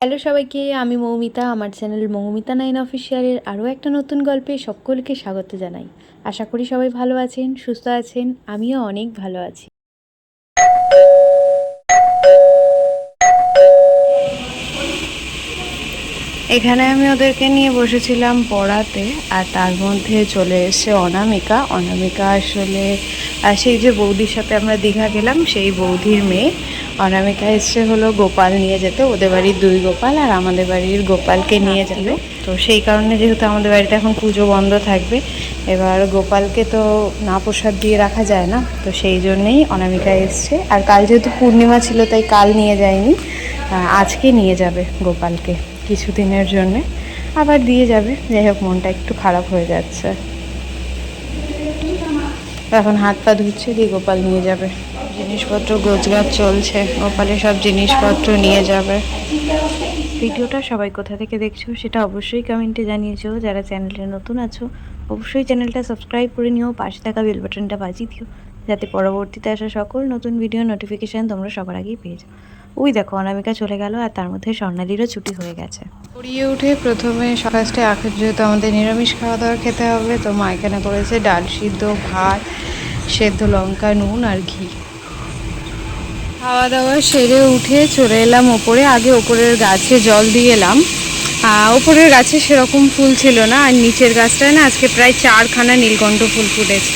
Hello সবাইকে, আমি মৌমিতা, আমার চ্যানেল মৌমিতা নাইন অফিসিয়ালের আরও একটা নতুন গল্পে সকলকে স্বাগত জানাই। আশা করি সবাই ভালো আছেন, সুস্থ আছেন, আমিও অনেক ভালো আছি। এখানে আমি ওদেরকে নিয়ে বসেছিলাম পড়াতে, আর তার মধ্যে চলে এসে অনামিকা। অনামিকা আসলে সেই যে বৌদির সাথে আমরা দীঘা গেলাম, সেই বৌদির মেয়ে। অনামিকা এসছে হলো গোপাল নিয়ে যেতে ওদের বাড়ির দুই গোপাল আর আমাদের বাড়ির গোপালকে নিয়ে যাবে তো সেই কারণে যেহেতু আমাদের বাড়িতে এখন পুজো বন্ধ থাকবে এবার গোপালকে তো না প্রসাদ দিয়ে রাখা যায় না তো সেই জন্যেই অনামিকা এসছে। আর কাল যেহেতু পূর্ণিমা ছিল তাই কাল নিয়ে যায়নি আজকে নিয়ে যাবে গোপালকে কিছুদিনের জন্যে। আবার দিয়ে যাবে যাই হোক মনটা একটু খারাপ হয়ে যাচ্ছে। এখন হাত পা ধুচ্ছে দিয়ে গোপাল নিয়ে যাবে। জিনিসপত্র গোছগাছ চলছে। গোপালের সব জিনিসপত্র নিয়ে যাবে। ভিডিওটা সবাই কোথা থেকে দেখছ সেটা অবশ্যই কমেন্টে জানিয়েছো। যারা চ্যানেলে নতুন আছো অবশ্যই চ্যানেলটা সাবস্ক্রাইব করে নিও পাশে থাকা বেল বাটনটা বাজিয়ে দিও যাতে পরবর্তীতে আসা সকল নতুন ভিডিও নোটিফিকেশান তোমরা সবার আগেই পেয়ে যাও। ওই দেখো অনামিকা চলে গেল আর তার মধ্যে স্বর্ণালীরও ছুটি হয়ে গেছে। পড়িয়ে উঠে প্রথমে ফার্স্টে আখের যেহেতু আমাদের নিরামিষ খাওয়া দাওয়া খেতে হবে তো মা এখানে করেছে ডাল সিদ্ধ ভাত সেদ্ধ লঙ্কা নুন আর ঘি। খাওয়া দাওয়া সেরে উঠে চলে এলাম ওপরে। আগে ওপরের গাছে জল দিয়ে এলাম। ওপরের গাছে সেরকম ফুল ছিল না, আর নিচের গাছটায় না আজকে প্রায় চারখানা নীলকণ্ঠ ফুল ফুটেছে।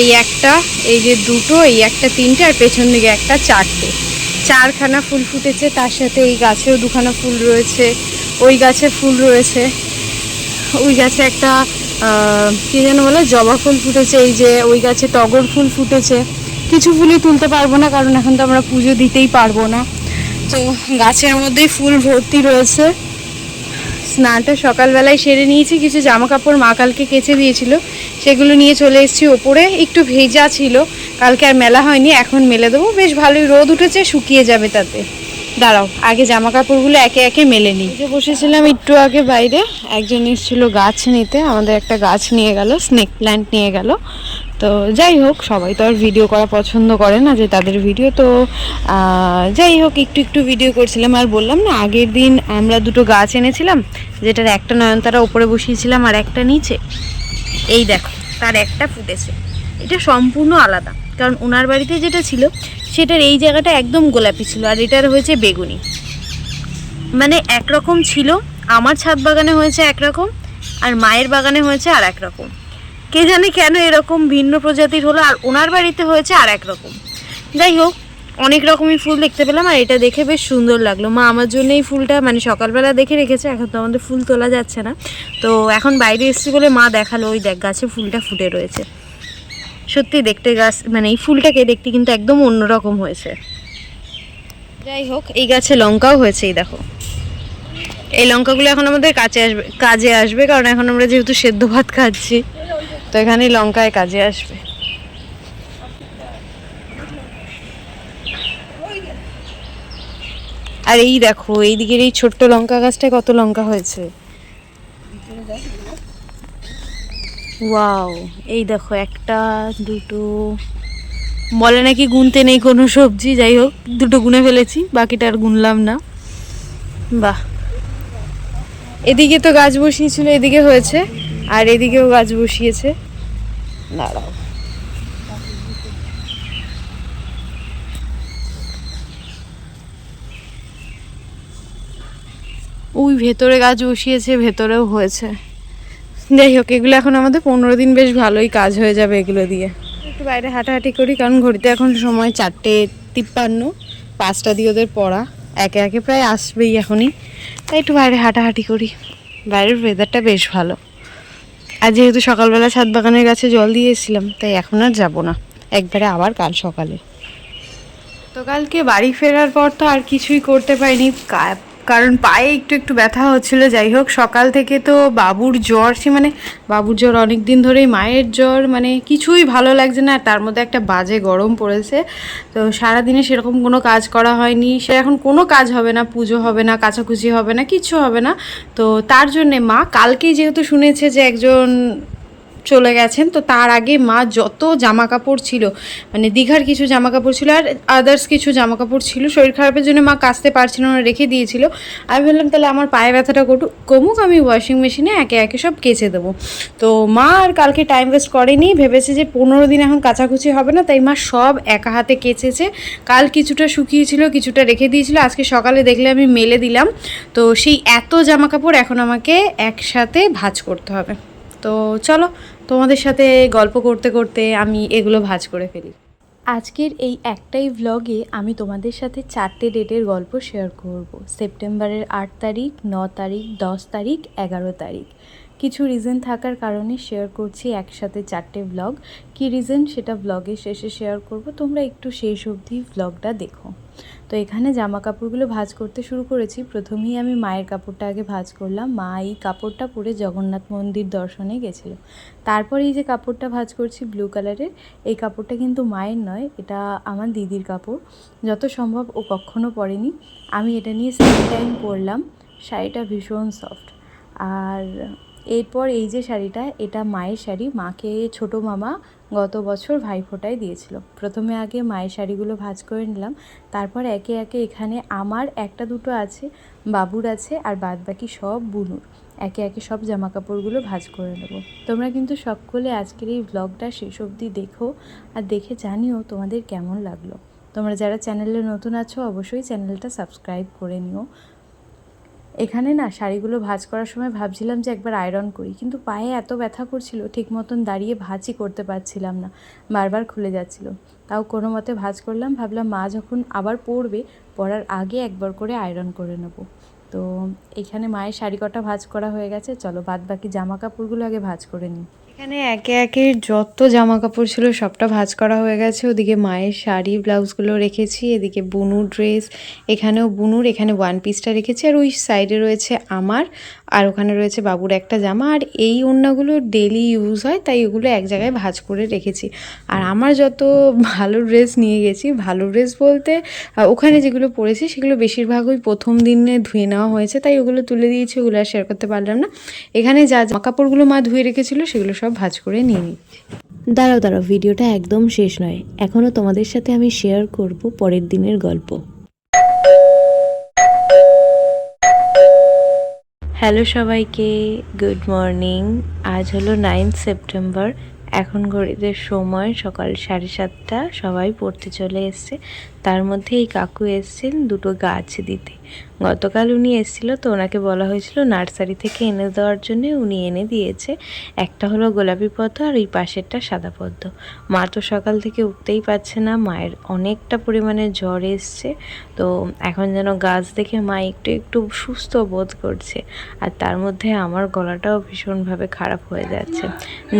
এই একটা, এই যে দুটো, এই একটা তিনটে, আর পেছন দিকে একটা চারটে। চারখানা ফুল ফুটেছে, তার সাথে এই গাছেও দুখানা ফুল রয়েছে, ওই গাছে ফুল রয়েছে। ওই গাছে একটা কী যেন বলে, জবা ফুল ফুটেছে, এই যে ওই গাছে টগর ফুল ফুটেছে। কিছু ফুলই তুলতে পারব না, কারণ এখন তো আমরা পুজো দিতেই পারব না। তো গাছের মধ্যেই ফুল ভর্তি রয়েছে। স্নানটা সকালবেলায় সেরে নিয়েছি, কিছু জামা কাপড় মা কালকে কেচে দিয়েছিল। সেগুলো নিয়ে চলে এসেছি ওপরে, একটু ভেজা ছিল। কালকে আর মেলা হয়নি, এখন মেলে দেবো। বেশ ভালোই রোদ উঠেছে, শুকিয়ে যাবে তাতে। দাঁড়াও, আগে জামা কাপড়গুলো একে একে মেলে নিই। যে বসেছিলাম একটু আগে বাইরে, একজন এসেছিল গাছ নিতে, আমাদের একটা গাছ নিয়ে গেল, স্নেক প্ল্যান্ট নিয়ে গেল। তো যাই হোক, সবাই তো আর ভিডিও করা পছন্দ করে না যে তাদের ভিডিও তো যাই হোক, একটু একটু ভিডিও করছিলাম আর বললাম না, আগের দিন আমরা দুটো গাছ এনেছিলাম, যেটার একটা নয়নতারা উপরে বসিয়েছিলাম আর একটা নিচে। এই দেখো, তার একটা ফুটেছে। এটা সম্পূর্ণ আলাদা, কারণ ওনার বাড়িতে যেটা ছিল, সেটার এই জায়গাটা একদম গোলাপি ছিল আর এটার হয়েছে বেগুনি। মানে একরকম ছিল, আমার ছাদ বাগানে হয়েছে একরকম, আর মায়ের বাগানে হয়েছে আর এক রকম। কে জানে কেন এরকম ভিন্ন প্রজাতির হলো আর ওনার বাড়িতে হয়েছে আর এক রকম। যাই হোক, অনেক রকমই ফুল দেখতে পেলাম আর এটা দেখে বেশ সুন্দর লাগল। মা আমার জন্য এই ফুলটা মানে সকালবেলা দেখে রেখেছে, এখন তো আমাদের ফুল তোলা যাচ্ছে না। তো এখন বাইরে এসেছি বলে মা দেখাল, ওই দেখ গাছে ফুলটা ফুটে রয়েছে। সত্যি দেখতে গাছ মানে এই ফুলটাকে দেখতে কিন্তু একদম অন্যরকম হয়েছে। যাই হোক, এই গাছে লঙ্কাও হয়েছে, এই দেখো। এই লঙ্কাগুলো এখন আমাদের কাছে আসবে, কাজে আসবে, কারণ এখন আমরা যেহেতু সেদ্ধ ভাত খাচ্ছি। তো এখানে লঙ্কায় কাজে আসবে। আর এই দেখো এই দিকের এই ছোট্ট লঙ্কা গাছটায় কত লঙ্কা হয়েছে। ওয়াও, এই দেখো একটা, দুটো, বলে নাকি গুনতে নেই কোনো সবজি, যাই হোক, দুটো গুনে ফেলেছি, বাকিটা আর গুনলাম না। বাহ। এদিকে তো গাছ বসিয়েছিল, এদিকে হয়েছে। আর এদিকেও গাছ বসিয়েছে। দাঁড়াও। ওই ভেতরে গাছ বসিয়েছে ভেতরেও হয়েছে। যাই হোক এগুলো এখন আমাদের পনেরো দিন বেশ ভালোই কাজ হয়ে যাবে এগুলো দিয়ে। একটু বাইরে হাঁটাহাঁটি করি কারণ ঘড়িতে এখন সময় চারটে তিপ্পান্ন পাঁচটা দিয়ে ওদের পড়া। একে একে প্রায় আসবেই এখনই। তাই একটু বাইরে হাঁটাহাঁটি করি। বাইরের ওয়েদারটা বেশ ভালো। আর যেহেতু সকালবেলা ছাদ বাগানের গাছে জল দিয়েছিলাম, তাই এখন আর যাব না। একবারে আবার কাল সকালে। তো কালকে বাড়ি ফেরার পর তো আর কিছুই করতে পারিনি। কারণ পায়ে একটু একটু ব্যথা হচ্ছিল, যাই হোক, সকাল থেকে তো বাবুর জ্বর, সে মানে বাবুর জ্বর অনেক দিন ধরেই, মায়ের জ্বর মানে কিছুই ভালো লাগছে না, আর তার মধ্যে একটা বাজে গরম পড়েছে। তো সারাদিনে সেরকম কোনো কাজ করা হয়নি, সে এখন কোনো কাজ হবে না, পুজো হবে না কাচাকুচি হবে না কিচ্ছু হবে না। তো তার জন্যে মা কালকেই যেহেতু শুনেছে যে একজন চলে গেছেন, তো তার আগে মা যত জামা কাপড় ছিল মানে দীঘার কিছু জামা কাপড় ছিল আর আদার্স কিছু জামা কাপড় ছিল, শরীর খারাপের জন্য মা কাচতে পারছিল না, রেখে দিয়েছিল। আমি বললাম তাহলে আমার পায়ে ব্যথাটা কটু কমুক, আমি ওয়াশিং মেশিনে একে একে সব কেচে দেবো। তো মা আর কালকে টাইম ওয়েস্ট করেনি, ভেবেছে যে পনেরো দিন এখন কাচাকুচি হবে না, তাই মা সব একা হাতে কেচেছে। কাল কিছুটা শুকিয়েছিল, কিছুটা রেখে দিয়েছিল, আজকে সকালে দেখলে আমি মেলে দিলাম। তো সেই এত জামা কাপড় এখন আমাকে একসাথে ভাঁজ করতে হবে। তো চলো তোমাদের সাথে গল্প করতে করতে আমি এগুলো ভাজ করে ফেলি। আজকের এই একটাই ভ্লগে আমি তোমাদের সাথে চারটে ডেটের গল্প শেয়ার করব। সেপ্টেম্বরের আট তারিখ, ন তারিখ, দশ তারিখ, এগারো তারিখ। কিছু রিজন থাকার কারণে শেয়ার করছি একসাথে চারটে ব্লগ কী রিজন সেটা ব্লগের শেষে শেয়ার করব। তোমরা একটু শেষ অবধি ব্লগটা দেখো। তো এখানে জামা কাপড়গুলো ভাজ করতে শুরু করেছি। প্রথমেই আমি মায়ের কাপড়টা আগে ভাজ করলাম। মা এই কাপড়টা পরে জগন্নাথ মন্দির দর্শনে গেছিল। তারপর এই যে কাপড়টা ভাজ করছি ব্লু কালারের এই কাপড়টা কিন্তু মায়ের নয়, এটা আমার দিদির কাপড়। যত সম্ভব ও কখনো পরেনি। আমি এটা নিয়ে সেকেন্ড টাইম পরলাম। শাড়িটা ভীষণ সফট আর এরপর এই যে শাড়িটা, এটা মায়ের শাড়ি। মাকে ছোটো মামা গত বছর ভাইফোঁটায় দিয়েছিল। প্রথমে আগে মায়ের শাড়িগুলো ভাজ করে নিলাম। তারপর একে একে এখানে আমার একটা দুটো আছে, বাবুর আছে আর বাদ বাকি সব বুনুর। একে একে সব জামা কাপড়গুলো ভাজ করে নেব। তোমরা কিন্তু সকলে আজকের এই ব্লগটা শেষ অবধি দেখো আর দেখে জানিও তোমাদের কেমন লাগল। তোমরা যারা চ্যানেলে নতুন আছো, অবশ্যই চ্যানেলটা সাবস্ক্রাইব করে নিও। এখানে না শাড়িগুলো ভাজ করার সময় ভাবছিলাম যে একবার আয়রন করি, কিন্তু পায়ে এত ব্যথা করছিল, ঠিক মতন দাঁড়িয়ে ভাজই করতে পারছিলাম না, বারবার খুলে যাচ্ছিল। তাও কোনো মতে ভাজ করলাম, ভাবলাম মা যখন আবার পরবে, পরার আগে একবার করে আয়রন করে নেব। তো এখানে মায়ের শাড়ি কটা ভাজ করা হয়ে গেছে, চলো বাদ বাকি জামা কাপড়গুলো আগে ভাজ করে নিই। এখানে একে একে যত জামা কাপড় ছিল সবটা ভাজ করা হয়ে গেছে। ওদিকে মায়ের শাড়ি, ব্লাউজগুলো রেখেছি, এদিকে বুনুর ড্রেস এখানেও বুনুর, এখানে ওয়ান পিসটা রেখেছি। আর ওই সাইডে রয়েছে আমার আর ওখানে রয়েছে বাবুর একটা জামা, আর এই ওড়নাগুলো ডেলি ইউজ হয়, তাই ওগুলো এক জায়গায় ভাঁজ করে রেখেছি। আর আমার যত ভালো ড্রেস নিয়ে গেছি, ভালো ড্রেস বলতে ওখানে যেগুলো পরেছি, সেগুলো বেশিরভাগ ওই প্রথম দিনে ধুয়ে নেওয়া হয়েছে, তাই ওগুলো তুলে দিয়েছি, ওগুলো আর শেয়ার করতে পারলাম না। এখানে যা জামা কাপড়গুলো মা ধুয়ে রেখেছিল, সেগুলো সব ভাঁজ করে নিয়ে নিচ্ছি। দাঁড়াও দাঁড়াও, ভিডিওটা একদম শেষ নয়। এখনও তোমাদের সাথে আমি শেয়ার করব পরের দিনের গল্প। হ্যালো সবাইকে, গুড মর্নিং। আজ হলো নাইন্থ সেপ্টেম্বর। এখন ঘড়িতে সময় সকাল সাড়ে সাতটা। সবাই পড়তে চলে এসছে। তার মধ্যে এই কাকু এসছেন দুটো গাছ দিতে। গতকাল উনি এসেছিল তো ওনাকে বলা হয়েছিল নার্সারি থেকে এনে দেওয়ার জন্য উনি এনে দিয়েছে। একটা হলো গোলাপি পদ্ম আর ওই পাশেরটা সাদা পদ্ম। মা তো সকাল থেকে উঠতেই পারছে না, মায়ের অনেকটা পরিমাণে জ্বর এসছে। তো এখন যেন গাছ দেখে মা একটু একটু সুস্থ বোধ করছে আর তার মধ্যে আমার গলাটাও ভীষণভাবে খারাপ হয়ে যাচ্ছে।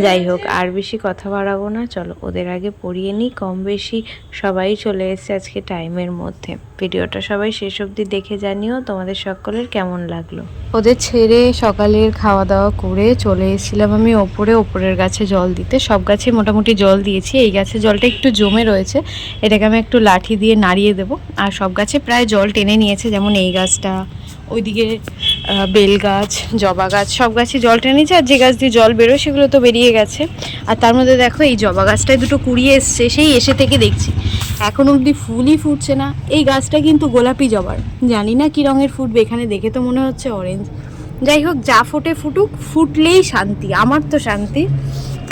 যাই হোক, আর বেশি কথা বাড়াবো না। চলো, ওদের আগে পড়িয়ে নিই। কম বেশি সবাই চলে এসেছে আজকে টাইমের মধ্যে। ভিডিওটা সবাই শেষ অবধি দেখে জানিও তোমাদের সকলের কেমন লাগল। ওদের ছেড়ে সকালের খাওয়া দাওয়া করে চলে এসেছিলাম আমি ওপরে। ওপরের গাছে জল দিতে। সব গাছে মোটামুটি জল দিয়েছি। এই গাছে জলটা একটু জমে রয়েছে। এটাকে আমি একটু লাঠি দিয়ে নাড়িয়ে দেবো। আর সব গাছে প্রায় জল টেনে নিয়েছে, যেমন এই গাছটা। ওইদিকে বেল গাছ, জবা গাছ, সব গাছে জল টেনেছে আর যে গাছ দিয়ে জল বেরোয় সেগুলো তো বেরিয়ে গেছে। আর তার মধ্যে দেখো, এই জবা গাছটায় দুটো কুড়িয়ে এসছে, সেই এসে থেকে দেখছি। এখন অবধি ফুলই ফুটছে না। এই গাছটা কিন্তু গোলাপি জবার। জানি না কী রঙের ফুটবে, এখানে দেখে তো মনে হচ্ছে অরেঞ্জ যাই হোক, যা ফোটে ফুটুক, ফুটলেই শান্তি। আমার তো শান্তি।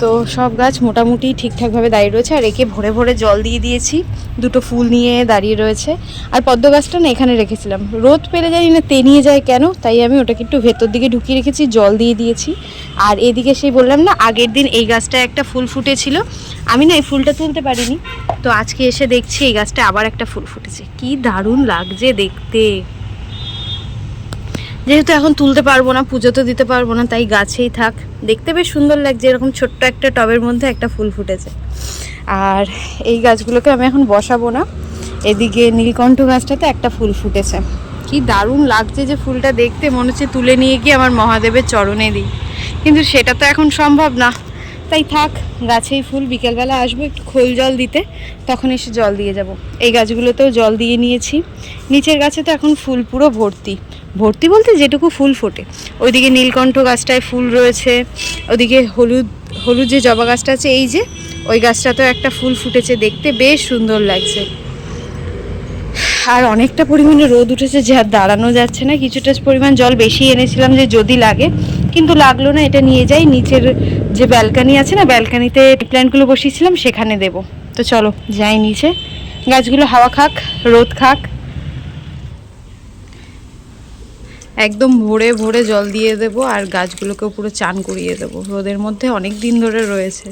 তো সব গাছ মোটামুটি ঠিকঠাকভাবে দাঁড়িয়ে রয়েছে আর একে ভরে ভরে জল দিয়ে দিয়েছি। দুটো ফুল নিয়ে দাঁড়িয়ে রয়েছে। আর পদ্ম গাছটা না এখানে রেখেছিলাম। রোদ পেলে জানি না তেনিয়ে যায় কেন, তাই আমি ওটাকে একটু ভেতর দিকে ঢুকিয়ে রেখেছি, জল দিয়ে দিয়েছি। আর এদিকে সেই বললাম না, আগের দিন এই গাছটায় একটা ফুল ফুটেছিল। আমি না এই ফুলটা তুলতে পারিনি। তো আজকে এসে দেখছি এই গাছটা আবার একটা ফুল ফুটেছে। কি দারুণ লাগছে দেখতে। যেহেতু এখন তুলতে পারব না, পুজো তো দিতে পারব না, তাই গাছেই থাক। দেখতে বেশ সুন্দর লাগছে, এরকম ছোট্ট একটা টবের মধ্যে একটা ফুল ফুটেছে। আর এই গাছগুলোকে আমি এখন বসাবো না। এদিকে নীলকণ্ঠ গাছটাতে একটা ফুল ফুটেছে। কি দারুণ লাগছে যে ফুলটা দেখতে, মনে হচ্ছে তুলে নিয়ে গিয়ে আমার মহাদেবের চরণে দিই। কিন্তু সেটা তো এখন সম্ভব না। তাই থাক, গাছেই ফুল, বিকেলবেলা আসব, একটু খোল জল দিতে, তখন এসে জল দিয়ে যাব। এই গাছগুলোতেও জল দিয়ে নিয়েছি। নিচের গাছে তো এখন ফুল পুরো ভর্তি। ভর্তি বলতে যেটুকু ফুল ফোটে। ওইদিকে নীলকণ্ঠ গাছটায় ফুল রয়েছে, ওদিকে হলুদ হলুদ যে জবা গাছটা আছে, এই যে, ওই গাছটাতেও একটা ফুল ফুটেছে, দেখতে বেশ সুন্দর লাগছে। আর অনেকটা পরিমাণে রোদ উঠেছে, যে আর দাঁড়ানো যাচ্ছে না, কিছুটা পরিমাণ জল বেশি এনেছিলাম যে যদি লাগে কিন্তু লাগল না, এটা নিয়ে যাই। নিচের যে ব্যালকানি আছে না ব্যালকানিতে প্ল্যান্টগুলো বসিয়েছিলাম, সেখানে দেব। তো চলো, যাই নিচে। গাছগুলো হাওয়া খাক, রোদ খাক। একদম ভোরে ভোরে জল দিয়ে দেব, আর গাছগুলোকেও পুরো চান করিয়ে দেব। রোদের মধ্যে অনেক দিন ধরে রয়েছে।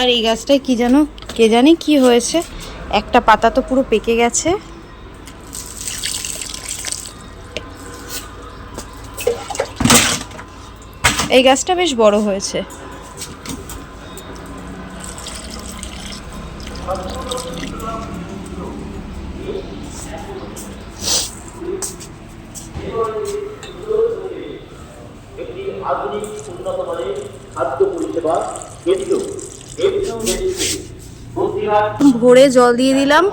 আর এই গাছটায় কি যেন কে জানে কি হয়েছে। একটা পাতা তো পুরো পেকে গেছে। এই গাছটা বেশ বড় হয়েছে। আধুনিক উন্নত মানের খাদ্য পরিষেবা কেন্দ্র ভোরে জল দিয়ে দিলাম।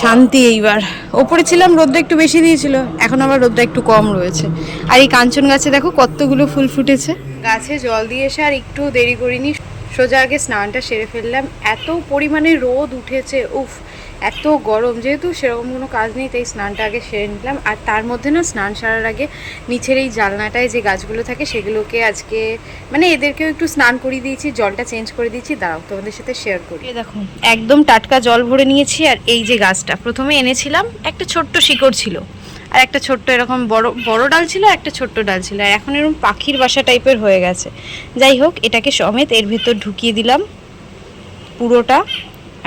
শান্তি এইবার। ওপরে ছিলাম, রোদটা একটু বেশি দিয়েছিল, এখন আবার রোদটা একটু কম রয়েছে। আর এই কাঞ্চন গাছে দেখো কতগুলো ফুল ফুটেছে। গাছে জল দিয়ে এসে আর একটু দেরি করিনি, সোজা আগে স্নানটা সেরে ফেললাম। এত পরিমাণে রোদ উঠেছে, উফ। এত গরম, যেহেতু সেরকম কোনো কাজ নেই, তাই স্নানটা আগে সেরে নিলাম। আর তার মধ্যে না, স্নান সারার আগে নিচের এই জালনাটায় যে গাছগুলো থাকে, সেগুলোকে আজকে মানে এদেরকেও একটু স্নান করিয়ে দিয়েছি, জলটা চেঞ্জ করে দিয়েছি। দাঁড়াও, তোমাদের সাথে শেয়ার করি। দেখো, একদম টাটকা জল ভরে নিয়েছি, আর এই যে গাছটা। প্রথমে এনেছিলাম, একটা ছোট্ট শিকড় ছিল, আর একটা ছোট্ট এরকম বড় বড় ডাল ছিল একটা ছোট্ট ডাল ছিল। আর এখন এরকম পাখির বাসা টাইপের হয়ে গেছে। যাই হোক, এটাকে সমেত এর ভেতর ঢুকিয়ে দিলাম, পুরোটা।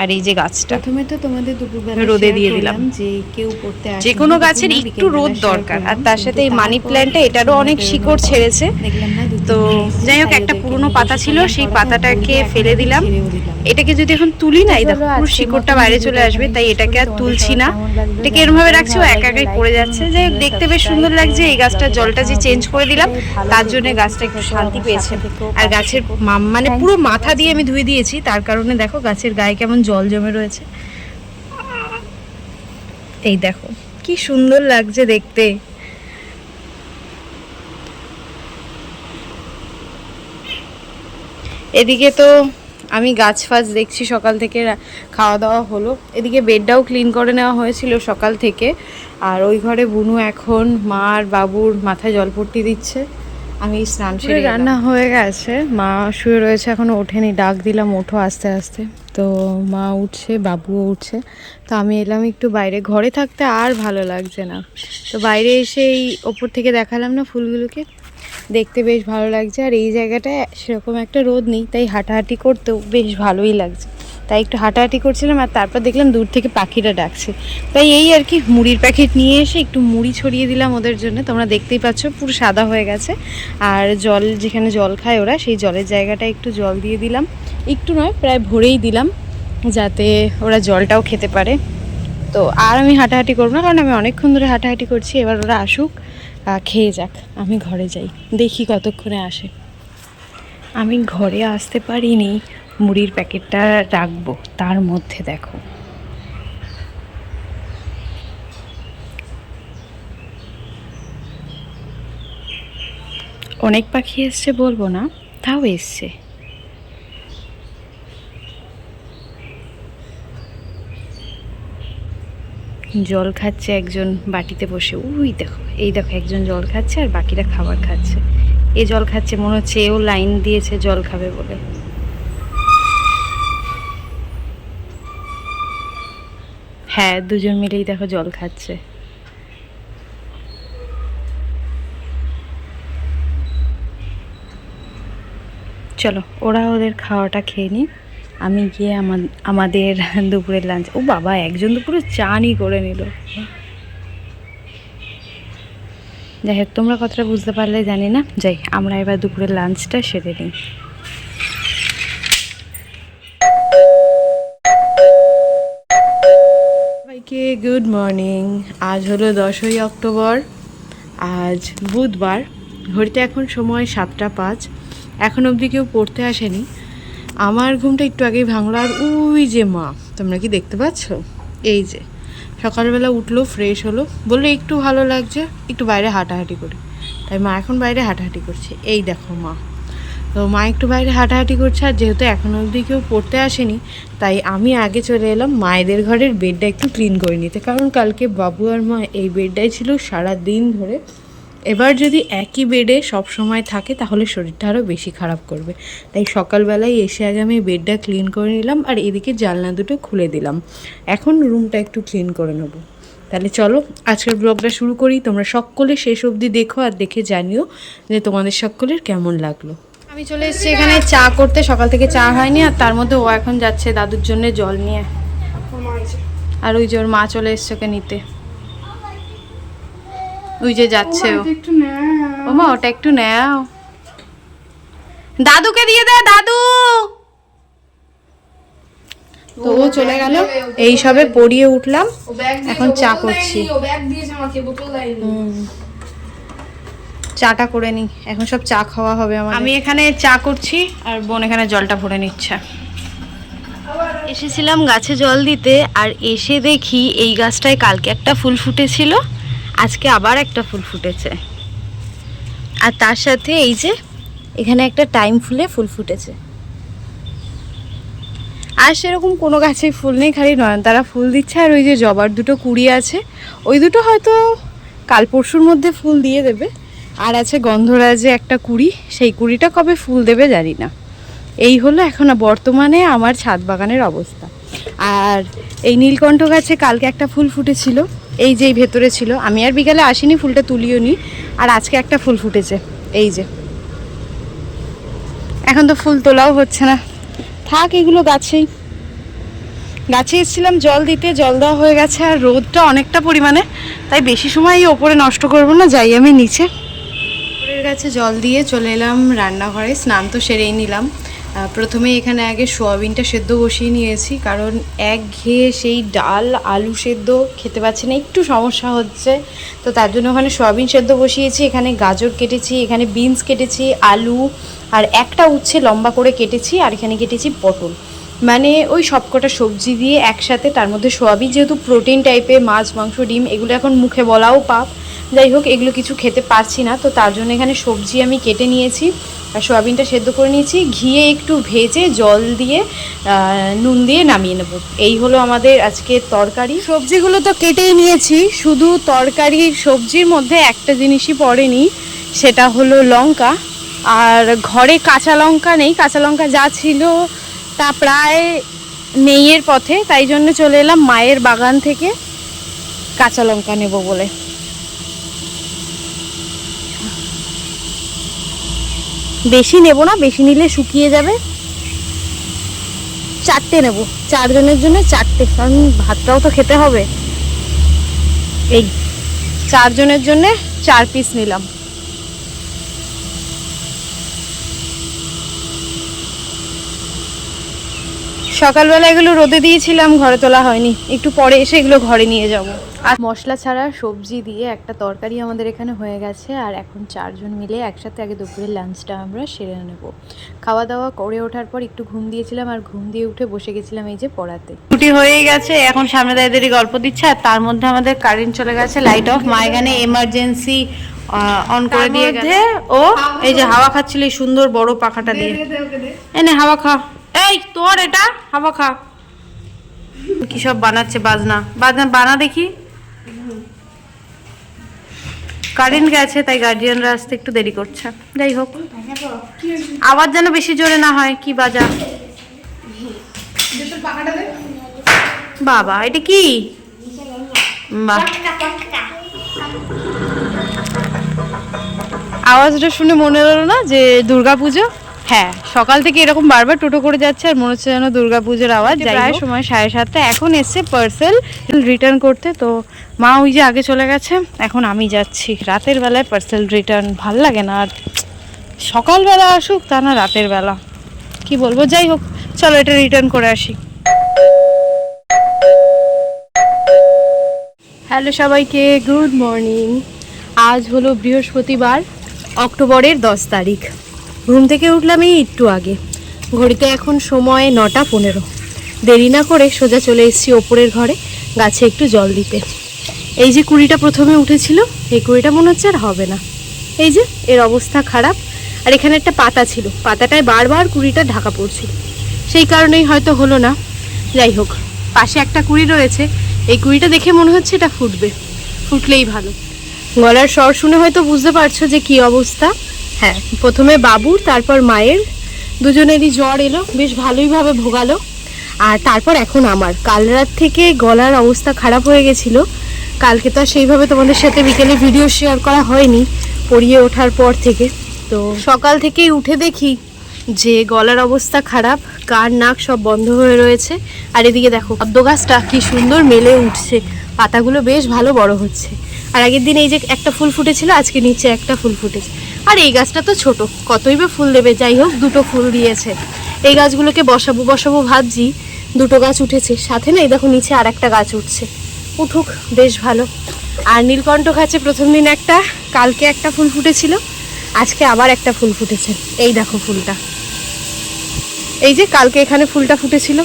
আর এই যে গাছটা। প্রথমে তো তোমাদের দুপুরবেলা রোদে দিয়ে দিলাম। যে কেউ পড়তে আসে যে কোনো গাছের একটু রোদ দরকার। আর তার সাথে এই মানি প্ল্যান্টটা এটারও অনেক শিকড় ছেড়েছে। দেখলাম না তো যাই হোক একটা পুরনো পাতা ছিল সেই পাতাটাকে ফেলে দিলাম। এটাকে যদি এখন তুলি না এই দেখো পুরো শিকড়টা বাইরে চলে আসবে তাই এটাকে আর তুলছি না। এটাকে। এরমভাবে রাখছি ও একা একাই পড়ে যাচ্ছে। যাই হোক দেখতে বেশ সুন্দর লাগছে এই করো, গাছটার জলটা যে চেঞ্জ করে দিলাম তার জন্য গাছটা একটু শান্তি পেয়েছে। আর গাছের মানে পুরো মাথা দিয়ে আমি ধুয়ে দিয়েছি তার কারণে দেখো গাছের গায়ে কেমন জল জমে রয়েছে। এই দেখো কি সুন্দর লাগছে দেখতে। এদিকে তো আমি গাছ ফাছ দেখছি সকাল থেকে খাওয়া দাওয়া হলো। এদিকে বেডটাও ক্লিন করে নেওয়া হয়েছিল সকাল থেকে। আর ওই ঘরে বুনু এখন মা আর বাবুর মাথায় জল পট্টি দিচ্ছে। আমি স্নান সেরে রান্না হয়ে গেছে। মা শুয়ে রয়েছে এখনও ওঠেনি। ডাক দিলাম ওঠো আস্তে আস্তে। তো মা উঠছে বাবুও উঠছে। তো আমি এলাম একটু বাইরে। ঘরে থাকতে আর ভালো লাগছে না। তো বাইরে এসে এই ওপর থেকে দেখালাম না ফুলগুলোকে। দেখতে বেশ ভালো লাগছে আর এই জায়গাটায় সেরকম একটা রোদ নেই, তাই হাঁটাহাঁটি করতেও বেশ ভালোই লাগছে। তাই একটু হাঁটাহাঁটি করছিলাম আর তারপর দেখলাম দূর থেকে পাখিরা ডাকছে। তাই এই আর কি মুড়ির প্যাকেট নিয়ে এসে একটু মুড়ি ছড়িয়ে দিলাম ওদের জন্য, তোমরা দেখতেই পাচ্ছ পুরো সাদা হয়ে গেছে। আর জল, যেখানে জল খায় ওরা, সেই জলের জায়গাটা একটু জল দিয়ে দিলাম। একটু নয়, প্রায় ভরেই দিলাম, যাতে ওরা জলটাও খেতে পারে। তো আর আমি হাঁটাহাঁটি করব না, কারণ আমি অনেকক্ষণ ধরে হাঁটাহাঁটি করছি, এবার ওরা আসুক। খেয়ে যাক, আমি ঘরে যাই। দেখি কতক্ষণে আসে। আমি ঘরে আসতে পারিনি, মুড়ির প্যাকেটটা রাখব, তার মধ্যে দেখো। অনেক পাখি এসছে বলব না, তাও এসছে। জল খাচ্ছে একজন বাটিতে বসে। উই দেখো, এই দেখো একজন জল খাচ্ছে আর বাকিরা খাবার খাচ্ছে। এ জল খাচ্ছে, মনে হচ্ছে এও লাইন দিয়েছে জল খাবে বলে। হ্যাঁ দুজন মিলেই দেখো জল খাচ্ছে। চলো, ওরা ওদের খাওয়াটা খেয়ে নিক। আমি গিয়ে আমা- আমাদের দুপুরের লাঞ্চ ও বাবা, একজন দুপুরে চানই করে নিল। যাই হোক, তোমরা কথাটা বুঝতে পারলে, জানি না। যাই, আমরা এবার দুপুরের লাঞ্চটা সেরে নিই। সবাইকে গুড মর্নিং আজ হলো দশই অক্টোবর। আজ বুধবার। ঘড়িতে এখন সময় সাতটা পাঁচ। এখন অবধি কেউ পড়তে আসেনি। আমার ঘুমটা একটু আগেই ভাঙলো, আর উই যে মা, তোমরা কি দেখতে পাচ্ছ? এই যে, সকালবেলা উঠল ফ্রেশ হলো, বলল একটু ভালো লাগছে, একটু বাইরে হাঁটাহাঁটি করি। তাই মা এখন বাইরে হাঁটাহাঁটি করছে। এই দেখো মা, তো মা একটু বাইরে হাঁটাহাঁটি করছে, আর যেহেতু এখন অবধি কেউ পড়তে আসেনি, তাই আমি আগে চলে এলাম মায়েদের ঘরের বেডটা একটু ক্লিন করে নিতে। কারণ কালকে বাবু আর মা এই বেডটাই ছিল সারা দিন ধরে। এবার যদি একই বেডে সব সময় থাকে, তাহলে শরীরটা আরও বেশি খারাপ করবে। তাই সকালবেলায় এসে আগে আমি বেডটা ক্লিন করে নিলাম আর এদিকে জানলা দুটো খুলে দিলাম। এখন রুমটা একটু ক্লিন করে নেব। তাহলে চলো, আজকের ব্লগটা শুরু করি। তোমরা সকলে শেষ অবধি দেখো আর দেখে জানিও যে তোমাদের সকলের কেমন লাগল। আমি চলে এসেছি এখানে চা করতে। সকাল থেকে চা হয়নি আর তার মধ্যে ও এখন যাচ্ছে দাদুর জন্য জল নিয়ে। আর ওই যে ওর মা চলে এসছে ওকে নিতে। ওই যে যাচ্ছে ও। ও মা ওটা একটু নেও দাদুকে দিয়ে দে দাদু! তো ও চলে গেল। এই সবে পড়িয়ে উঠলাম। এখন চা করছি। চাটা করে নি। এখন সব চা খাওয়া হবে আমার আমি এখানে চা করছি আর বোন এখানে জলটা ভরে নিচ্ছে। এসেছিলাম গাছে জল দিতে আর এসে দেখি এই গাছটায় কালকে একটা ফুল ফুটেছিল। আজকে আবার একটা ফুল ফুটেছে। আর তার সাথে এই যে, এখানে একটা টাইম ফুলে ফুল ফুটেছে। আর সেরকম কোনো গাছে ফুল নেই, খালি নয়নতারা ফুল দিচ্ছে, আর ওই যে জবার দুটো কুড়ি আছে, ওই দুটো হয়তো কাল পরশুর মধ্যে ফুল দিয়ে দেবে। আর আছে গন্ধরাজে একটা কুড়ি, সেই কুড়িটা কবে ফুল দেবে জানি না। এই হলো এখন বর্তমানে আমার ছাদ বাগানের অবস্থা। আর এই নীলকণ্ঠ গাছে কালকে একটা ফুল ফুটেছিল। এই যে ভেতরে ছিল, আমি আর বিকালে আসিনি, ফুলটা তুলিও নি আর আজকে একটা ফুল ফুটেছে, এই যে। এখন তো ফুল তোলাও হচ্ছে না। থাক, এগুলো গাছেই। গাছে এসেছিলাম জল দিতে, জল দেওয়া হয়ে গেছে, আর রোদটা অনেকটা পরিমাণে, তাই বেশি সময় এই ওপরে নষ্ট করব না, যাই আমি নিচে। কাছে জল দিয়ে চলে এলাম রান্নাঘরে, স্নান তো সেরেই নিলাম। প্রথমে এখানে আগে সোয়াবিনটা সেদ্ধ বসিয়ে নিয়েছি, কারণ এক ঘেয়ে সেই ডাল, আলু সেদ্ধ খেতে পাচ্ছি না, একটু সমস্যা হচ্ছে। তো তার জন্য ওখানে সোয়াবিন সেদ্ধ বসিয়েছি, এখানে গাজর কেটেছি, এখানে বিনস কেটেছি, আলু, আর একটা উচ্ছে লম্বা করে কেটেছি, আর এখানে কেটেছি পটল। মানে ওই সবকটা সবজি দিয়ে একসাথে, তার মধ্যে সোয়াবিন যেহেতু প্রোটিন টাইপের, মাছ, মাংস, ডিম, এগুলো এখন মুখে বলাও পাপ। যাই হোক, এগুলো কিছু খেতে পারছি না, তো তার জন্য এখানে সবজি আমি কেটে নিয়েছি আর সোয়াবিনটা সেদ্ধ করে নিয়েছি। ঘিয়ে একটু ভেজে জল দিয়ে নুন দিয়ে নামিয়ে নেব। এই হলো আমাদের আজকে তরকারি। সবজিগুলো তো কেটেই নিয়েছি, শুধু তরকারির সবজির মধ্যে একটা জিনিসই পড়েনি, সেটা হলো লঙ্কা। আর ঘরে কাঁচা লঙ্কা নেই, কাঁচা লঙ্কা যা ছিল তা প্রায় নেইয়ের পথে, তাই জন্য চলে এলাম মায়ের বাগান থেকে কাঁচা লঙ্কা নেব বলে। বেশি নেব না, বেশি নিলে শুকিয়ে যাবে। চারটে নেব, চারজনের জন্য চারটে, কারণ ভাতটাও তো খেতে হবে। এই চারজনের জন্য চার পিস নিলাম। সকালবেলা এগুলো রোদে দিয়েছিলাম, ঘরে তোলা হয়নি। একটু পরে এসে এগুলো ঘরে নিয়ে যাব। আর মশলা ছাড়া সবজি দিয়ে একটা তরকারি আমাদের এখানে হয়ে গেছে আর এখন চারজন মিলে একসাথে আগে দুপুরের লাঞ্চটা আমরা সেরে নেব। খাওয়া দাওয়া করে ওঠার পর একটু ঘুম দিয়েছিলাম আর ঘুম দিয়ে উঠে বসে গেছিলাম এই যে পড়াতে। ছুটি হয়ে গেছে এখন সামনে দাদাদেরই গল্প দিচ্ছে আর তার মধ্যে আমাদের কারেন্ট চলে গেছে লাইট অফ মা এখানে এমার্জেন্সি অন করে দিয়ে গেছে। ও এই যে হাওয়া খাচ্ছিল এই সুন্দর বড় পাখাটা দিয়ে। এনে হাওয়া খা। এই তোর এটা? হাওয়া খা। কি সব বানাচ্ছে বাজনা। বাজনা বানা দেখি। কারেন্ট গেছে, তাই গার্জিয়ানরা আসতে একটু দেরি করছে। যাই হোক, আওয়াজ যেন বেশি জোরে না হয়, কি বাজা। বাবা, এটা কি? আওয়াজটা শুনে মনে হলো না যে দুর্গাপুজো? হ্যাঁ সকাল থেকে এরকম বারবার টোটো করে যাচ্ছে আর মনে হচ্ছে যেন দুর্গাপুজোর আওয়াজ প্রায় সময় সাড়ে সাতটা। এখন এসছে পার্সেল রিটার্ন করতে তো মা ওই যে আগে চলে গেছে এখন আমি যাচ্ছি। রাতের বেলায় পার্সেল রিটার্ন ভালো লাগে না আর সকালবেলা আসুক তা না রাতের বেলা। কি বলব? যাই হোক চলো এটা রিটার্ন করে আসি। হ্যালো সবাইকে গুড মর্নিং আজ হলো বৃহস্পতিবার অক্টোবরের দশ তারিখ। ঘুম থেকে উঠলাম এই একটু আগে। ঘড়িতে এখন সময় নটা পনেরো। দেরি না করে সোজা চলে এসেছি ওপরের ঘরে, গাছে একটু জল দিতে। এই যে কুড়িটা প্রথমে উঠেছিল, এই কুড়িটা মনে হচ্ছে আর হবে না। এই যে, এর অবস্থা খারাপ। আর এখানে একটা পাতা ছিল, পাতাটায় বারবার কুড়িটা ঢাকা পড়ছিল। সেই কারণেই হয়তো হলো না। যাই হোক, পাশে একটা কুড়ি রয়েছে। এই কুড়িটা দেখে মনে হচ্ছে এটা ফুটবে। ফুটলেই ভালো। গলার স্বর শুনে হয়তো বুঝতে পারছ যে কি অবস্থা। হ্যাঁ প্রথমে বাবুর, তারপর মায়ের। দুজনেরই জ্বর এলো, বেশ ভালোইভাবে ভোগালো। আর তারপর এখন আমার। কাল রাত থেকে গলার অবস্থা খারাপ হয়ে গেছিল। কালকে তো আর সেইভাবে তোমাদের সাথে বিকেলে ভিডিও শেয়ার করা হয়নি, পড়িয়ে ওঠার পর থেকে। তো সকাল থেকেই উঠে দেখি যে গলার অবস্থা খারাপ, কার নাক সব বন্ধ হয়ে রয়েছে। আর এদিকে দেখো পদ্ম গাছটা কি সুন্দর মেলে উঠছে। পাতাগুলো বেশ ভালো বড় হচ্ছে। আর আগের দিন এই যে একটা ফুল ফুটেছিল, আজকে নিচে একটা ফুল ফুটেছে। আর এই গাছটা তো ছোট, কতই বা ফুল দেবে? যাই হোক, দুটো ফুল দিয়েছে। এই গাছগুলোকে বসাবো বসাবো ভাবছি, দুটো গাছ উঠেছে। সাথে না, এই দেখো নিচে আর একটা গাছ উঠছে। উঠুক, বেশ ভালো। আর নীলকণ্ঠ গাছে প্রথম দিন একটা, কালকে একটা ফুল ফুটেছিল, আজকে আবার একটা ফুল ফুটেছে। এই দেখো ফুলটা। এই যে কালকে এখানে ফুলটা ফুটেছিল।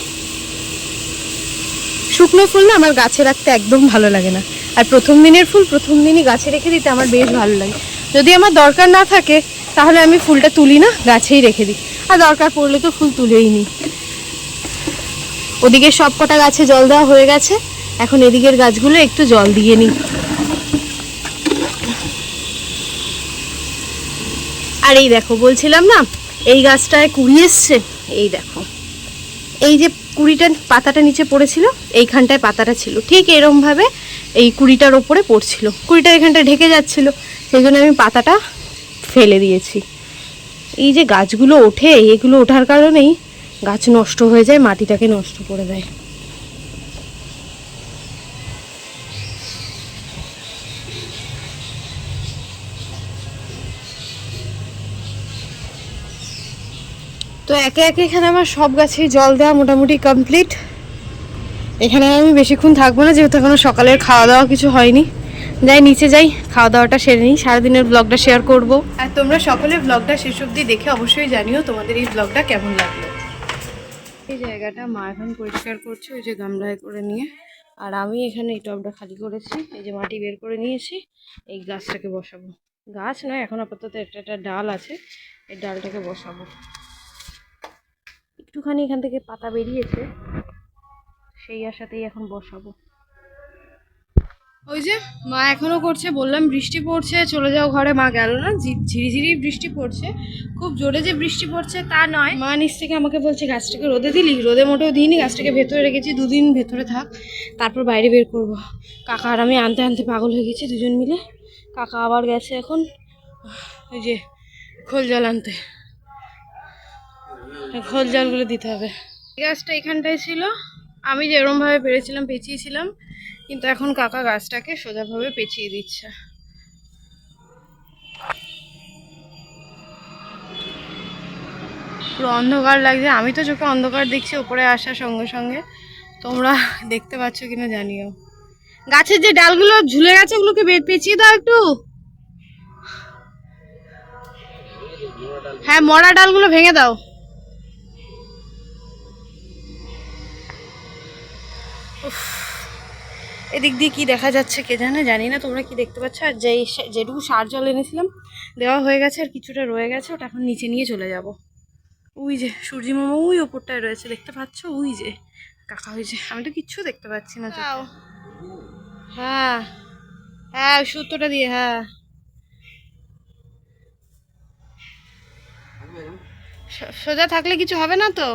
শুকনো ফুল না আমার গাছে রাখতে একদম ভালো লাগে না। আর প্রথম দিনের ফুল প্রথম দিনই গাছে রেখে দিতে আমার বেশ ভালো লাগে। যদি আমার দরকার না থাকে, তাহলে আমি ফুলটা তুলি না, গাছেই রেখে দিই। আর দরকার পড়লে তো ফুল তুলেই নিই ওদিকে সব কটা গাছে জল দেওয়া হয়ে গেছে। এখন এদিকের গাছগুলো একটু জল দিয়ে নিই আর এই দেখো, বলছিলাম না, এই গাছটায় কুড়ি এসছে। এই দেখো, এই যে কুড়িটা পাতাটা নিচে পড়েছিল, এইখানটায় পাতাটা ছিল। ঠিক এরমভাবে এই কুড়িটার ওপরে পড়ছিল। কুড়িটা এখানটায় ঢেকে যাচ্ছিল। সেই জন্য আমি পাতাটা ফেলে দিয়েছি। এই যে গাছগুলো ওঠে, এগুলো ওঠার কারণেই গাছ নষ্ট হয়ে যায়, মাটিটাকে নষ্ট করে দেয়। তো একে একে এখানে আমার সব গাছে জল দেওয়া মোটামুটি কমপ্লিট এখানে আমি বেশিক্ষণ থাকব না, যেহেতু এখনও সকালের খাওয়া দাওয়া কিছু হয়নি। যাই, নিচে যাই, খাওয়া দাওয়াটা সেরে নিই। সারাদিনের ব্লগটা শেয়ার করব। আর তোমরা সকলে ব্লগটা শেষ অবধি দেখে অবশ্যই জানিও তোমাদের এই ব্লগটা কেমন লাগল। এই জায়গাটা মা এখন পরিষ্কার করছে, ওই যে গামলায় করে নিয়ে। আর আমি এখানে এই টবটা খালি করেছি, এই যে মাটি বের করে নিয়েছি, এই গাছটাকে বসাবো। গাছ নয়, এখন আপাতত একটা একটা ডাল আছে, এই ডালটাকে বসাবো। একটুখানি এখান থেকে পাতা বেরিয়েছে, সেই আশাতেই এখন বসাবো। ওই যে মা এখনও করছে, বললাম বৃষ্টি পড়ছে, চলে যাও ঘরে। মা গেল না ঝিরিঝিরি বৃষ্টি পড়ছে। খুব জোরে যে বৃষ্টি পড়ছে তা নয়। মা নিচ থেকে আমাকে বলছে, গাছটাকে রোদে দিলি? রোদে মোটেও দিইনি, গাছটাকে ভেতরে রেখেছি, দুদিন ভেতরে থাক। তারপর বাইরে বের করব। কাকা আর আমি আনতে আনতে পাগল হয়ে গেছি দুজন মিলে। কাকা আবার গেছে এখন। ওই যে খোল জল আনতে। খোল জলগুলো দিতে হবে। গাছটা এখানটায় ছিল। আমি যেরমভাবে পেরেছিলাম, পেঁচিয়েছিলাম, কিন্তু এখন কাকা গাছটাকে সোজাভাবে পেঁচিয়ে দিচ্ছে। পুরো অন্ধকার লাগছে। আমি তো চোখে অন্ধকার দেখছি উপরে আসার সঙ্গে সঙ্গে। তোমরা দেখতে পাচ্ছ কিনা জানিও। গাছের যে ডালগুলো ঝুলে গেছে, ওগুলোকে পেঁচিয়ে দাও একটু। হ্যাঁ মরা ডালগুলো ভেঙে দাও। এদিক দিয়ে কি দেখা যাচ্ছে কে জানে জানি না তোমরা কি দেখতে পাচ্ছ? আর যেই যেটুকু সার জল এনেছিলাম দেওয়া হয়ে গেছে আর কিছুটা রয়ে গেছে ওটা এখন নিচে নিয়ে চলে যাব। ওই যে সূর্যি মামা ওই ওপরটায় রয়েছে দেখতে পাচ্ছ? ওই যে কাকা ওই যে আমি তো কিচ্ছু দেখতে পাচ্ছি না। হ্যাঁ হ্যাঁ সুতোটা দিয়ে হ্যাঁ। সোজা থাকলে কিছু হবে না তো?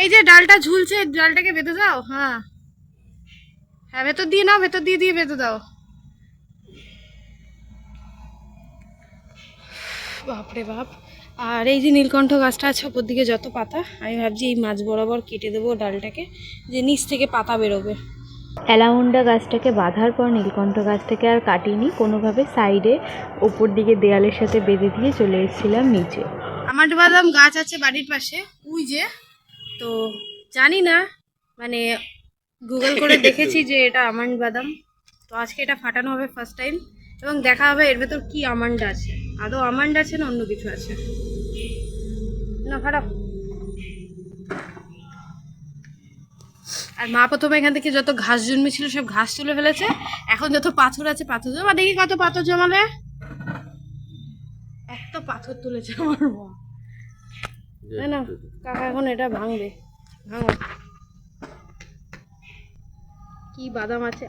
এই যে ডালটা ঝুলছে ডালটাকে বেঁধে দাও হ্যাঁ। হ্যাঁ ভেতর দিয়ে নাও ভেতর দিয়ে দিয়ে বেঁধে দাও। বাপরে বাপ। আর এই যে নীলকণ্ঠ গাছটা আছে ওপর দিকে যত পাতা আমি ভাবছি এই মাছ বরাবর কেটে দেবো ডালটাকে যে নিচ থেকে পাতা বেরোবে। অ্যালাউন্ডা গাছটাকে বাঁধার পর নীলকণ্ঠ গাছটাকে আর কাটিনি কোনোভাবে সাইডে ওপর দিকে দেয়ালের সাথে বেঁধে দিয়ে চলে এসেছিলাম নিচে। আমার বাদাম গাছ আছে বাড়ির পাশে উই যে তো জানি না মানে গুগল করে দেখেছি যে এটা আমন্ড বাদাম। তো আজকে এটা ফাটানো হবে ফার্স্ট টাইম এবং দেখা হবে এর ভেতর কি আমন্ড আছে। আদৌ আমন্ড আছে না অন্য কিছু আছে? না, ফাটাও। আর মা প্রথমে এখান থেকে যত ঘাস জন্মেছিল, সব ঘাস তুলে ফেলেছে। এখন যত পাথর আছে, পাথর জমা। দেখি কত পাথর জমালে। এত পাথর তুলেছে আমার মা। না না? কাকা, এখন এটা ভাঙবে। ভাঙো। কি বাদাম আছে?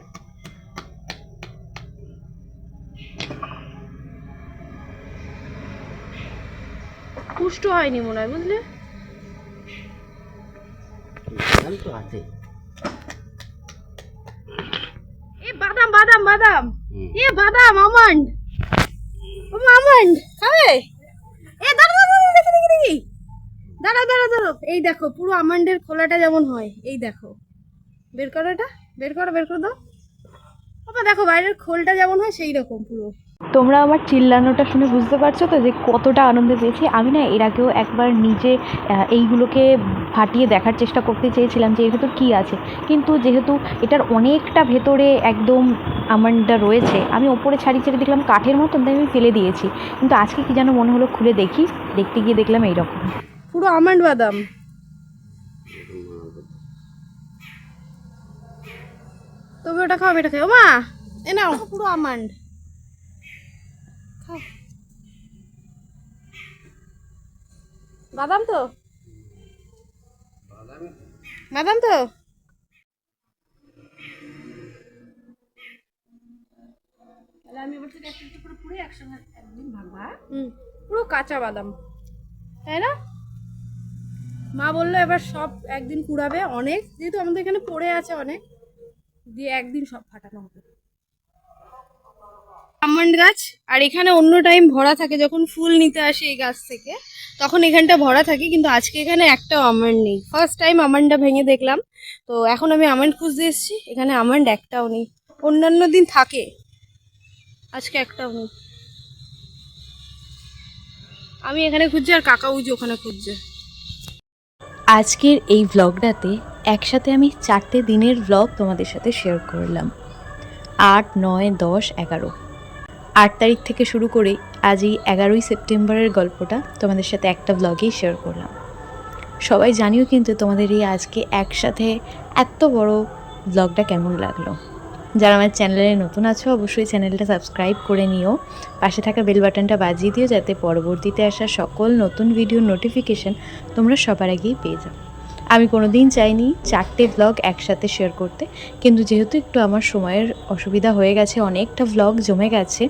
পুষ্ট হয়নি মনে হয় বুঝলে? এ বাদাম বাদাম বাদাম। এ বাদাম আমন্ড। আমন্ড খাবে? এ দাঁড়া দাঁড়া দাঁড়া, এই দেখো পুরো আমন্ডের খোলাটা যেমন হয় এই দেখো। বের করো এটা। বের করো বের করে দাও। বাবা দেখো বাইরের খোলটা যেমন হয় সেই রকম পুরো। তোমরা আমার চিল্লানোটা শুনে বুঝতে পারছ তো যে কতটা আনন্দ পেয়েছি? আমি না এর আগেও একবার নিজে এইগুলোকে ফাটিয়ে দেখার চেষ্টা করতে চেয়েছিলাম যে এর ভেতর কী আছে। কিন্তু যেহেতু এটার অনেকটা ভেতরে একদম আমানটা রয়েছে আমি ওপরে ছাড়ি ছেড়ে দেখলাম কাঠের মতন তাই আমি ফেলে দিয়েছি। কিন্তু আজকে কি যেন মনে হলো খুলে দেখি দেখতে গিয়ে দেখলাম এইরকম। পুরো আমন্ড বাদাম। তবে ওটা খাও এটা খাই ও মা এ নাও। পুরো আমন্ড খাও। বাদাম তো? বাদাম তো? আমি এবার থেকে একটা একটা পুরো একসঙ্গে একদিন ভাগবা পুরো কাঁচা বাদাম। তাই না? মা বলল এবার সব একদিন কুড়াবে অনেক যেহেতু আমাদের এখানে পড়ে আছে অনেক। দিয়ে একদিন সব ফাটানো হবে। আমন্ড গাছ আর এখানে অন্য টাইম ভরা থাকে যখন ফুল নিতে আসে এই গাছ থেকে তখন এখানটা ভরা থাকে কিন্তু আজকে এখানে একটাও আমন্ড নেই। ফার্স্ট টাইম আমন্ডটা ভেঙে দেখলাম। তো এখন আমি আমন্ড খুঁজতে এসেছি এখানে আমন্ড একটাও নেই। অন্যান্য দিন থাকে আজকে একটাও নেই। আমি এখানে খুঁজছি আর কাকা উজি ওখানে খুঁজছে। আজকের এই ভ্লগটাতে একসাথে আমি চারটে দিনের ভ্লগ তোমাদের সাথে শেয়ার করলাম। আট, নয়, দশ, এগারো। আট তারিখ থেকে শুরু করে আজ এই এগারোই সেপ্টেম্বরের গল্পটা তোমাদের সাথে একটা ভ্লগেই শেয়ার করলাম। সবাই জানিও কিন্তু তোমাদের এই আজকে একসাথে এত বড় ভ্লগটা কেমন লাগল। যারা আমার চ্যানেলে নতুন আছো, অবশ্যই চ্যানেলটা সাবস্ক্রাইব করে নিও। পাশে থাকা বেল বাটনটা বাজিয়ে দিও যাতে পরবর্তীতে আসা সকল নতুন ভিডিওর নোটিফিকেশন তোমরা সবার আগেই পেয়ে যাও। আমি কোনো দিন চাইনি চারটে ভ্লগ একসাথে শেয়ার করতে, কিন্তু যেহেতু একটু আমার সময়ের অসুবিধা হয়ে গেছে, অনেকটা ভ্লগ জমে গেছে,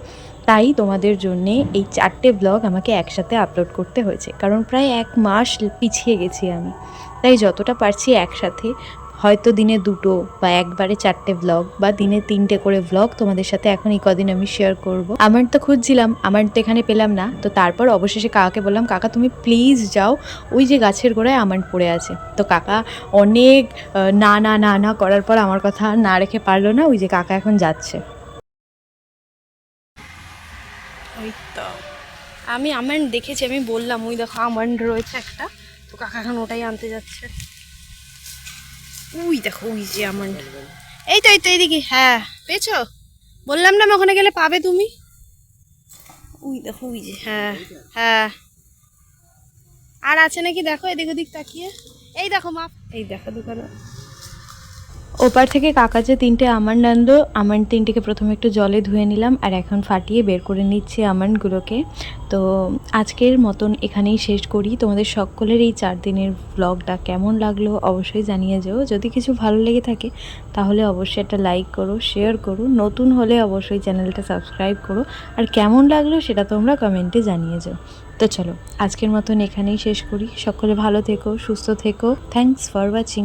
তাই তোমাদের জন্যে এই চারটে ব্লগ আমাকে একসাথে আপলোড করতে হয়েছে। কারণ প্রায় এক মাস পিছিয়ে গেছি আমি। তাই যতটা পারছি একসাথে হয়তো দিনে দুটো বা একবারে চারটে ভ্লগ বা দিনে তিনটে করে ব্লগ তোমাদের সাথে এখন এই কদিন আমি শেয়ার করব। আমার তো খুঁজছিলাম, আমার তো এখানে পেলাম না। তো তারপর অবশেষে কাকাকে বললাম, কাকা, তুমি প্লিজ যাও ওই যে গাছের গোড়ায় আমান্ড পড়ে আছে। তো কাকা অনেক না না না না করার পর আমার কথা না রেখে পারল না, ওই যে কাকা এখন যাচ্ছে। আমি আমন্ড দেখেছি, আমি বললাম, ওই দেখো আমন্ড রয়েছে একটা। তো কাকা এখন ওটাই আনতে যাচ্ছে। উই, দেখো ওই যে আমার। এই তো এই তো, এইদিকে হ্যাঁ পেয়েছ? বললাম না ওখানে গেলে পাবে তুমি? উই, দেখো, উই যে হ্যাঁ হ্যাঁ। আর আছে নাকি? দেখো, এদিক ওদিক তাকিয়ে। এই দেখো, মাপ। এই দেখো, দোকানে। ওপার থেকে কাকা যে তিনটে আমান্ড আনলো আমান্ড তিনটেকে প্রথমে একটু জলে ধুয়ে নিলাম আর এখন ফাটিয়ে বের করে নিচ্ছি আমান্ডগুলোকে তো আজকের মতন এখানেই শেষ করি। তোমাদের সকলের এই চার দিনের ব্লগটা কেমন লাগল অবশ্যই জানিয়ে যেও। যদি কিছু ভালো লেগে থাকে, তাহলে অবশ্যই একটা লাইক করো শেয়ার করো। নতুন হলে অবশ্যই চ্যানেলটা সাবস্ক্রাইব করো। আর কেমন লাগল সেটা তোমরা কমেন্টে জানিয়ে যাও। তো চলো, আজকের মতন এখানেই শেষ করি। সকলে ভালো থেকো, সুস্থ থেকো। Thanks for watching